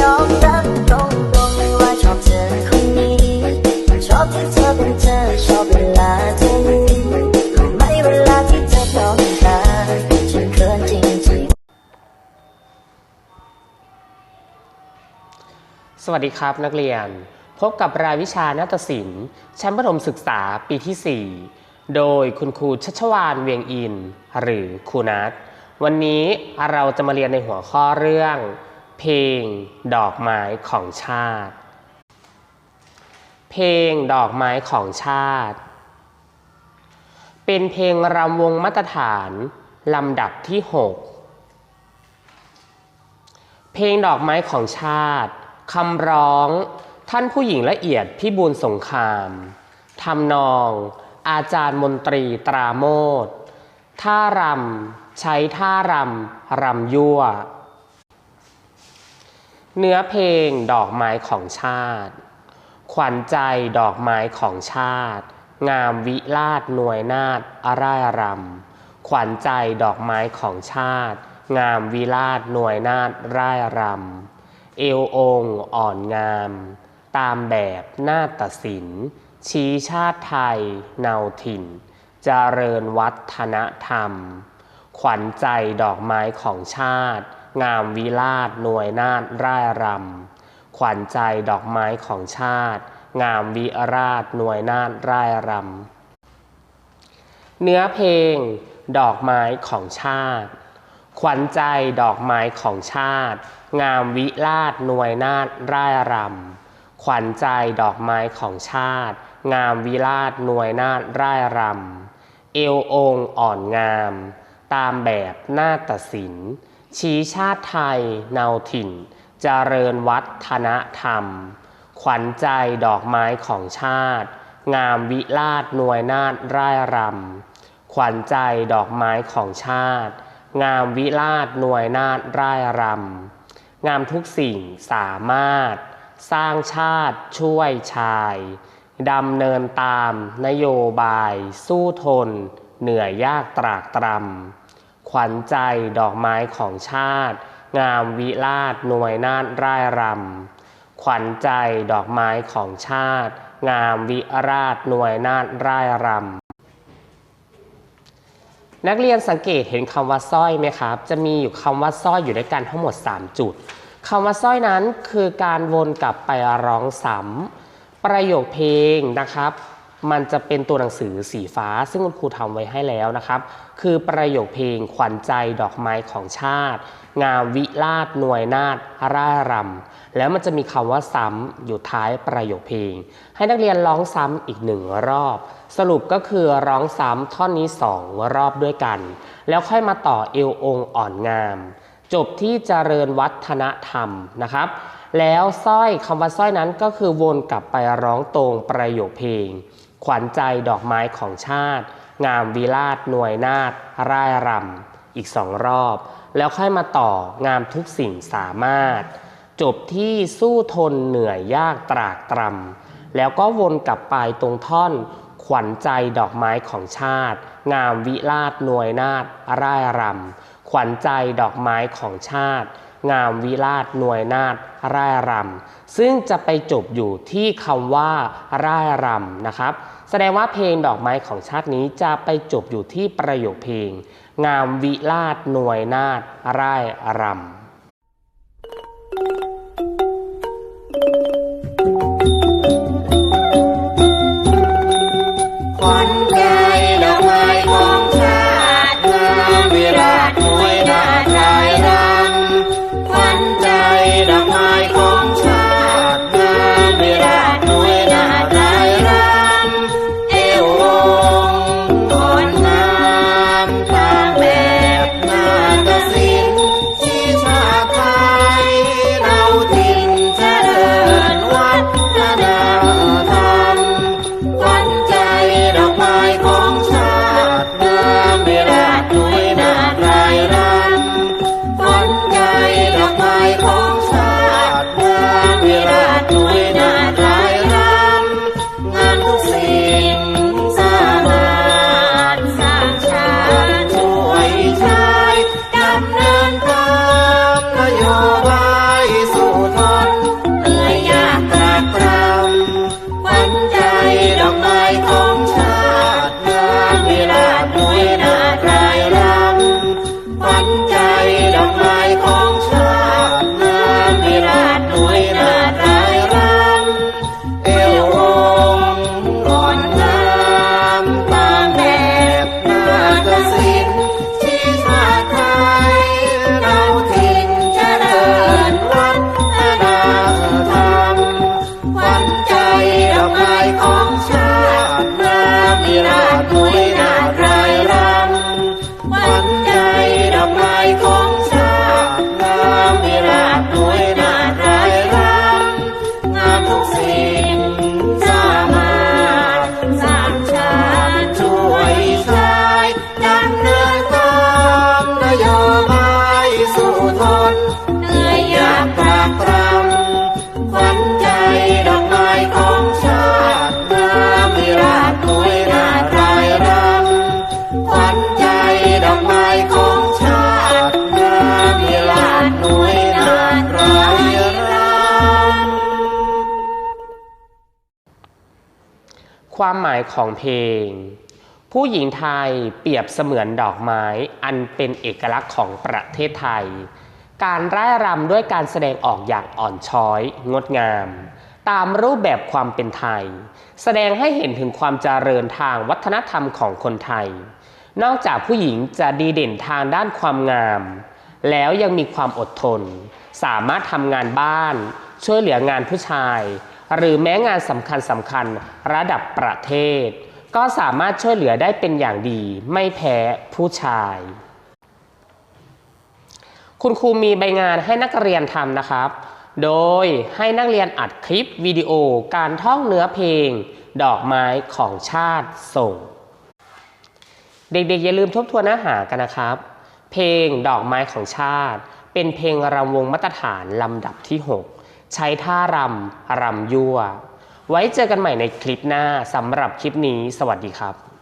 ยอมรับตรงตรงว่าชอบเธอคนนี้ ชอบที่เธอเป็นเธอชอบเวลาเธอยิ้มรู้ไหมเวลาที่เธอมองตาฉันเขินจริงๆสวัสดีครับนักเรียน พบกับรายวิชานาฏศิลป์ชั้นประถมศึกษาปีที่ 4 โดยคุณครูชัชวานเวียงอิน หรือครูนัทวันนี้เราจะมาเรียนในหัวข้อเรื่อง เพลงดอกไม้ของชาติ เพลงดอกไม้ของชาติ เป็นเพลงรำวงมาตรฐานลำดับที่ 6 เพลงดอกไม้ของชาติคำร้องท่านผู้หญิงละเอียดพิบูลสงครามทำนอง อาจารย์มนตรีตราโมดท่ารำใช้ท่ารำรำยั่ว เนื้อเพลงดอกไม้ของชาติ ขวัญใจดอกไม้ของชาติ งามวิลาศหน่วยนาฏอารายรำขวัญใจดอกไม้ของชาติ งามวิลาศหน่วยนาฏร่ายรำเอวองอ่อนงาม ตามแบบนาฏศิลป์ชี้ชาติไทยเนาถิ่นเจริญวัฒนธรรม ขวัญใจดอกไม้ของชาติ งามวิลาศหน่วยนาฏร่ายรำขวัญใจดอกไม้ของชาติ งามวิราชหน่วยนาฏร่ายรำเนื้อเพลง ดอกไม้ของชาติ ขวัญใจดอกไม้ของชาติ งามวิราชหน่วยนาฏร่ายรำขวัญใจดอกไม้ของชาติ งามวิราชหน่วยนาฏร่ายรำเอวองอ่อนงาม ตามแบบนาฏศิลป์ ชี้ชาติไทยเนาถิ่นเจริญวัฒนธรรม ขวัญใจดอกไม้ของชาติ งามวิราชนวยนาฏร่ายรำ ขวัญใจดอกไม้ของชาติ งามวิราชนวยนาฏร่ายรำ งามทุกสิ่งสามารถ สร้างชาติช่วยชายดำเนินตามนโยบายสู้ทน เหนื่อยยากตรากตรำ ขวัญใจดอกไม้ของชาติ งามวิราชนวยนาฏร่ายรำขวัญใจดอกไม้ของชาติ งามวิราชนวยนาฏร่ายรำนักเรียนสังเกตเห็นคำว่าสร้อยไหมครับ จะมีอยู่คำว่าสร้อยอยู่ด้วยกันทั้งหมด 3 จุดคำว่าสร้อยนั้นคือการวนกลับไปร้องซ้ำประโยคเพลงนะครับ มันจะเป็นตัวหนังสือสีฟ้า ซึ่งคุณครูทำไว้ให้แล้วนะครับ คือประโยคเพลงขวัญใจดอกไม้ของชาติ งามวิราชหน่วยนาฏร่ายรำแล้วมันจะมีคำว่าซ้ำอยู่ท้ายประโยคเพลง ให้นักเรียนร้องซ้ำอีกหนึ่งรอบ สรุปก็คือร้องซ้ำท่อนนี้สองรอบด้วยกัน แล้วค่อยมาต่อเอวองค์อ่อนงาม จบที่เจริญวัฒนธรรมนะครับแล้วสร้อยคำว่าสร้อยนั้นก็คือวนกลับไปร้องตรงประโยคเพลง ขวัญใจดอกไม้ของชาติ งามวิราชหน่วยนาฏร่ายรำอีกสองรอบ แล้วค่อยมาต่องามทุกสิ่งสามารถ จบที่สู้ทนเหนื่อยยากตรากตรำแล้วก็วนกลับไปตรงท่อน ขวัญใจดอกไม้ของชาติ งามวิราชหน่วยนาฏร่ายรำขวัญใจดอกไม้ของชาติ งามวิราชหน่วยนาฏร่ายรำซึ่งจะไปจบอยู่ที่คำว่าร่ายรำนะครับ แสดงว่าเพลงดอกไม้ของชาตินี้จะไปจบอยู่ที่ประโยคเพลง งามวิราชหน่วยนาฏร่ายรำขวัญ ความหมายของเพลง ผู้หญิงไทยเปรียบเสมือนดอกไม้อันเป็นเอกลักษณ์ของประเทศไทย การร่ายรำด้วยการแสดงออกอย่างอ่อนช้อย งดงาม ตามรูปแบบความเป็นไทย แสดงให้เห็นถึงความเจริญทางวัฒนธรรมของคนไทย นอกจากผู้หญิงจะดีเด่นทางด้านความงาม แล้วยังมีความอดทน สามารถทำงานบ้าน ช่วยเหลืองานผู้ชาย หรือแม้งานสำคัญสำคัญระดับประเทศ ก็สามารถช่วยเหลือได้เป็นอย่างดี ไม่แพ้ผู้ชาย คุณครูมีใบงานให้นักเรียนทำนะครับ โดยให้นักเรียนอัดคลิปวิดีโอการท่องเนื้อเพลง ดอกไม้ของชาติส่ง เด็กๆ อย่าลืมทบทวนเนื้อหากันนะครับ เพลงดอกไม้ของชาติ เป็นเพลงรำวงมาตรฐานลำดับที่ 6 ใช้ท่ารำรำยั่ว ไว้เจอกันใหม่ในคลิปหน้าสำหรับคลิปนี้ สวัสดีครับ